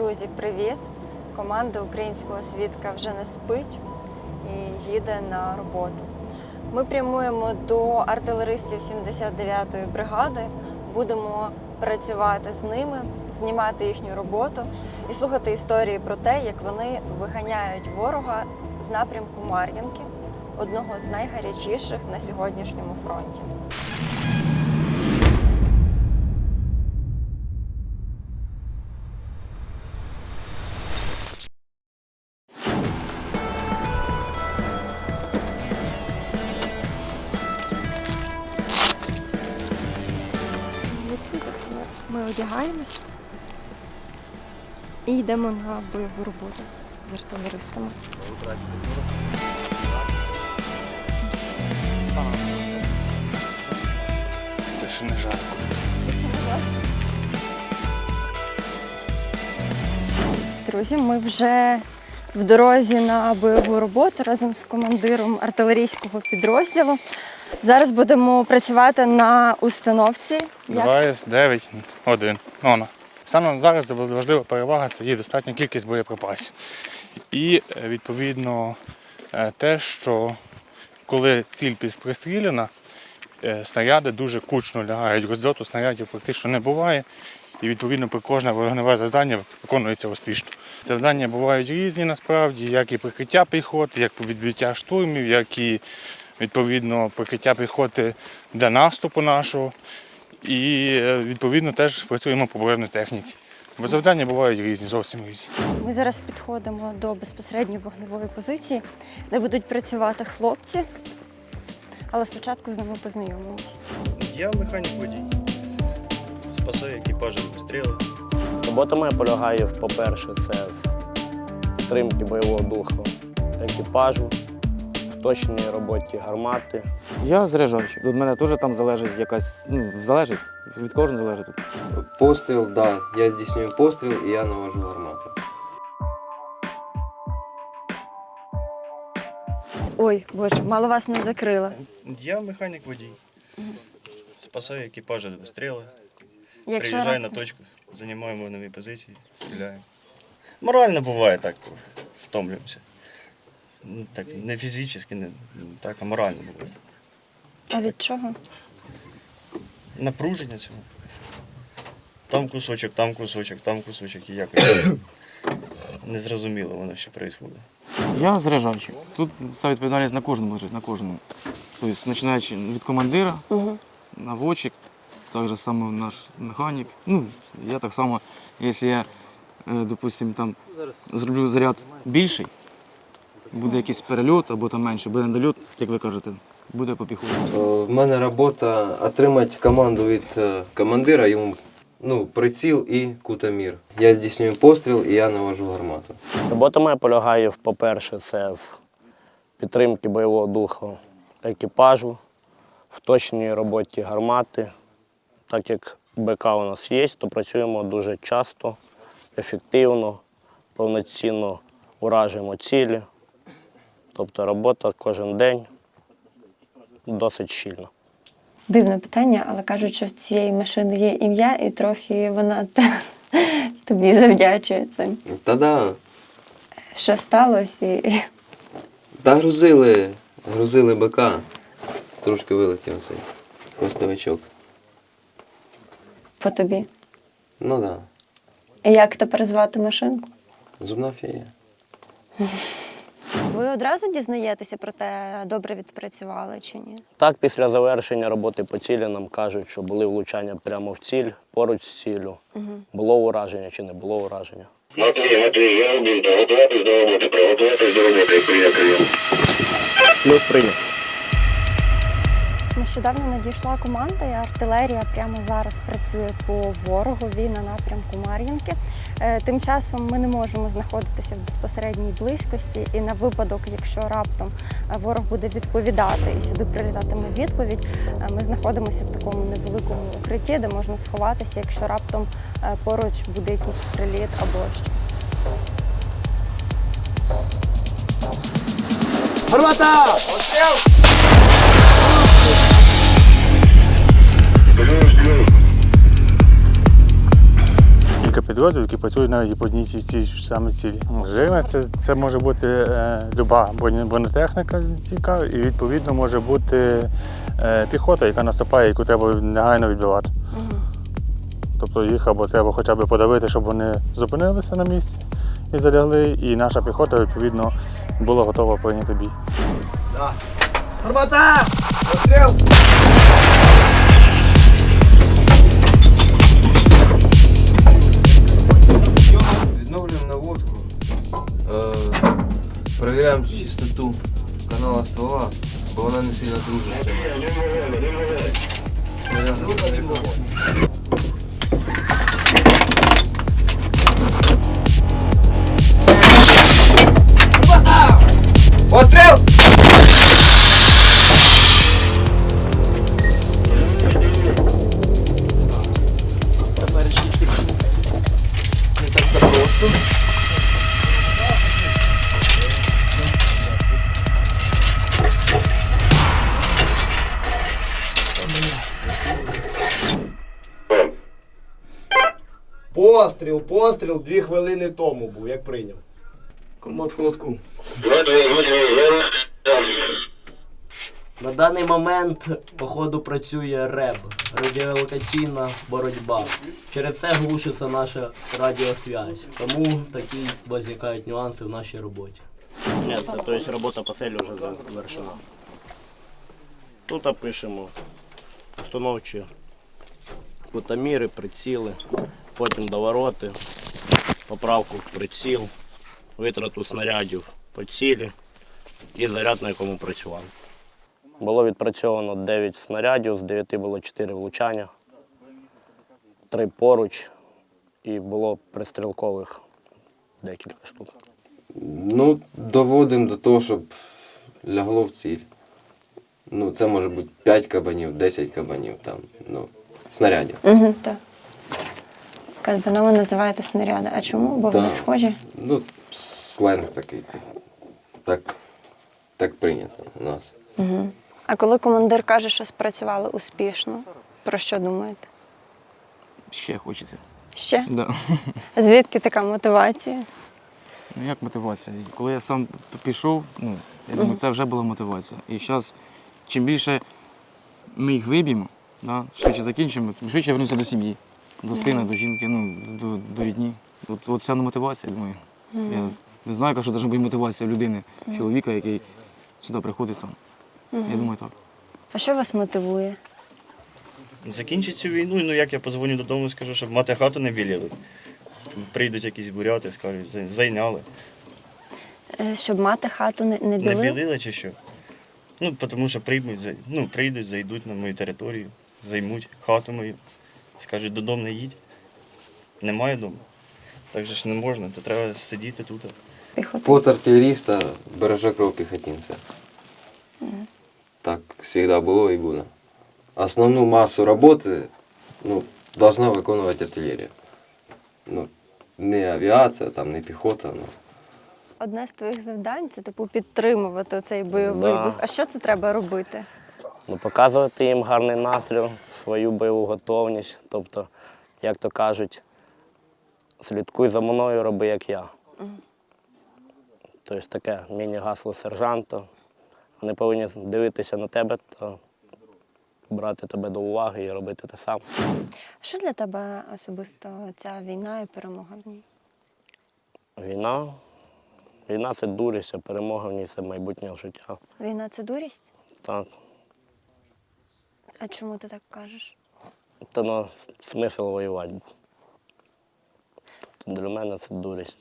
Друзі, привіт! Команда українського свідка вже не спить і їде на роботу. Ми прямуємо до артилеристів 79-ї бригади, будемо працювати з ними, знімати їхню роботу і слухати історії про те, як вони виганяють ворога з напрямку Мар'їнки, одного з найгарячіших на сьогоднішньому фронті. Ми одягаємось і йдемо на бойову роботу з артилеристами. Це ще не жарко. Друзі, ми вже в дорозі на бойову роботу разом з командиром артилерійського підрозділу. Зараз будемо працювати на установці. Як 2С 9 1 Нона. Саме зараз важлива перевага це її достатня кількість боєприпасів. І е, відповідно е, те, що коли ціль пристріляна, е, снаряди дуже кучно лягають. Роздоту снарядів практично не буває. І відповідно при кожне вогневе завдання виконується успішно. Завдання бувають різні насправді, як і прикриття піхоти, як відбиття штурмів, як і відповідно прикриття піхоти для наступу нашого. І е, відповідно теж працюємо по бронетехніці. Бо завдання бувають різні, зовсім різні. Ми зараз підходимо до безпосередньо вогневої позиції, де будуть працювати хлопці. Але спочатку з ними познайомимось. Я механік водій. Спасаю екіпажі обстріли. Робота моя полягає, по-перше, це в підтримці бойового духу екіпажу, в точній роботі гармати. Я заряджаючий. Від мене теж там залежить якась, ну, залежить, від кожного залежить. Постріл, да. Я здійснюю постріл і я навожу гармату. Ой, Боже, мало вас не закрила. Я механік водій. Спасаю екіпажі від обстріли. Якщо Приїжджаю на точку, займаємо нові позиції, стріляємо. Морально буває так, втомлюємося. Так, не фізично, не так, а морально буває. А від чого? Напруження цього. Там кусочок, там кусочок, там кусочок і якось незрозуміло воно що відбувається. Я заряджаючий. Тут ця відповідальність на кожному лежить, на кожному. Тобто, починаючи від командира, Угу. наводчик, так же само наш механік. Ну, я так само, якщо я, е, допустим, там зроблю заряд більший, буде якийсь перельот або там менше, буде недольот, як ви кажете, буде по піхоті. О, В мене робота отримати команду від е, командира, йому ну, приціл і кутомір. Я здійснюю постріл і я навожу гармату. Робота моя полягає, в, по-перше, це в підтримці бойового духу екіпажу, в точній роботі гармати. Так як БК у нас є, то працюємо дуже часто, ефективно, повноцінно уражуємо цілі. Тобто робота кожен день досить щільна. Дивне питання, але кажуть, що в цієї машини є ім'я, і трохи вона тобі завдячує цим. Та да, Що сталося? І... та грузили, грузили БК. Трошки вилетів цей хвостовичок. по тобі. Ну так, І як тепер звати машинку? да. зубна фея. Ви одразу дізнаєтеся про те, добре відпрацювали чи ні? Так, після завершення роботи по цілі нам кажуть, що були влучання прямо в ціль, поруч з ціллю. Було ураження чи не було ураження. Матвій, Матвій, я обінта. Готуватись до роботи, приготуватись до роботи, приятелю. Плюс прийняв. Нещодавно надійшла команда, і артилерія прямо зараз працює по ворогові на напрямку Мар'їнки. Е, Тим часом ми не можемо знаходитися в безпосередній близькості, і на випадок, якщо раптом е, ворог буде відповідати і сюди прилітатиме відповідь, е, ми знаходимося в такому невеликому укритті, де можна сховатися, якщо раптом поруч буде якийсь приліт або що. Кілька підрозділів, які працюють навіть і по одній тій тій ж самій цілі. Живе це, це може бути е, люба бронетехніка, яка і відповідно може бути е, піхота, яка наступає, яку треба негайно відбивати. Тобто їх або треба хоча б подавити, щоб вони зупинилися на місці і залягли, і наша піхота відповідно була готова прийняти бій. Відновлюємо наводку. Е, Перевіряємо чистоту канала ствола, бо вона не сильно дружиться. Постріл, постріл дві хвилини тому був, як прийняв. Комод в холодку. На даний момент, походу, працює РЕБ радіолокаційна боротьба. Через це глушиться наша радіосвязь. Тому такі виникають нюанси в нашій роботі. Ні, це тобто робота по селі вже завершена. Тут пишемо установчі кутоміри, приціли, потім довороти, поправку в приціл, витрату снарядів по цілі і заряд, на якому працювали. Було відпрацьовано 9 снарядів, з 9 було 4 влучання, 3 поруч і було пристрілкових декілька штук. Ну, доводимо до того, щоб лягло в ціль. Ну, це може бути 5 кабанів, 10 кабанів, там, ну, снарядів. Угу, так. Казбаном ви називаєте снаряди. А чому? Бо вони схожі? Ну, сленг такий. Так, так прийнято у нас. Угу. А коли командир каже, що спрацювали успішно, про що думаєте? Ще хочеться. Ще? Да. Звідки така мотивація? Ну як мотивація? Коли я сам пішов, ну, я думаю, це вже була мотивація. І зараз, чим більше ми їх виб'ємо, да, швидше закінчимо, тим швидше вернемося до сім'ї, до сина, до жінки, ну, до, до рідні. От, от вся мотивація, думаю. Я не знаю, яка що повинна бути мотивація людини, чоловіка, який сюди приходить сам. Я думаю, так. А що вас мотивує? Закінчить цю війну, ну як я подзвоню додому, скажу, щоб мати хату не біліли. Прийдуть якісь буряти, скажуть, зайняли. Е, Щоб мати хату не, не Не білили? білили чи що? Ну, тому що приймуть, зай- ну, прийдуть, зайдуть на мою територію, займуть хату мою. Скажуть, додому не їдь. Немає дому. Так же ж не можна, то треба сидіти тут. Пот артилеріста береже кров піхотинця. Так завжди було і буде. Основну масу роботи ну, должна виконувати артилерія. Ну, не авіація, там, не піхота. Ну. Одне з твоїх завдань це типу підтримувати цей бойовий Да. дух. А що це треба робити? Ну, показувати їм гарний настрій, свою бойову готовність. Тобто, як то кажуть, слідкуй за мною, роби як я. Тобто таке міні-гасло сержанта. Вони повинні дивитися на тебе та брати тебе до уваги і робити те саме. Що для тебе особисто ця війна і перемога в ній? Війна. Війна це дурість, а перемога в ній це майбутнє життя. Війна це дурість? Так. А чому ти так кажеш? Та ну, смисл воювати. Тобто для мене це дурість.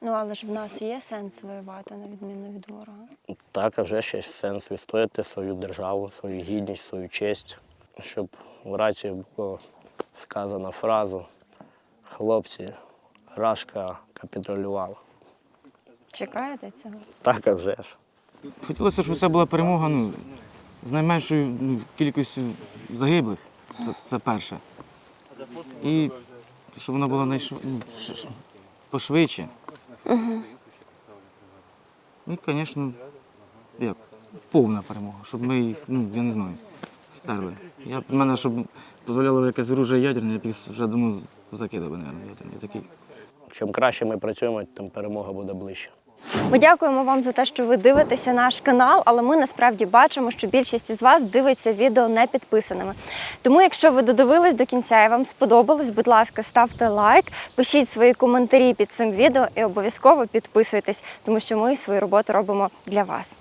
Ну але ж в нас є сенс воювати на відміну від ворога. Так, а вже ще є сенс відстояти свою державу, свою гідність, свою честь, щоб в рації було сказано фразу хлопці, Рашка капітулювала. Чекаєте цього? Так, а вже ж. Хотілося, щоб це була перемога ну, з найменшою ну, кількістю загиблих. Це, це перше. І щоб була найшв... ну, пошвидше. Ну і, звісно, як, повна перемога, щоб ми їх, ну, я не знаю. стерли. Я мене, щоб дозволяло якесь оружие ядерне, я б вже давно закидав би, мабуть, ядерні. Я такий. Чим краще ми працюємо, тим перемога буде ближче. Ми дякуємо вам за те, що ви дивитеся наш канал, але ми насправді бачимо, що більшість із вас дивиться відео не підписаними. Тому, якщо ви додивились до кінця і вам сподобалось, будь ласка, ставте лайк, пишіть свої коментарі під цим відео і обов'язково підписуйтесь, тому що ми свою роботу робимо для вас.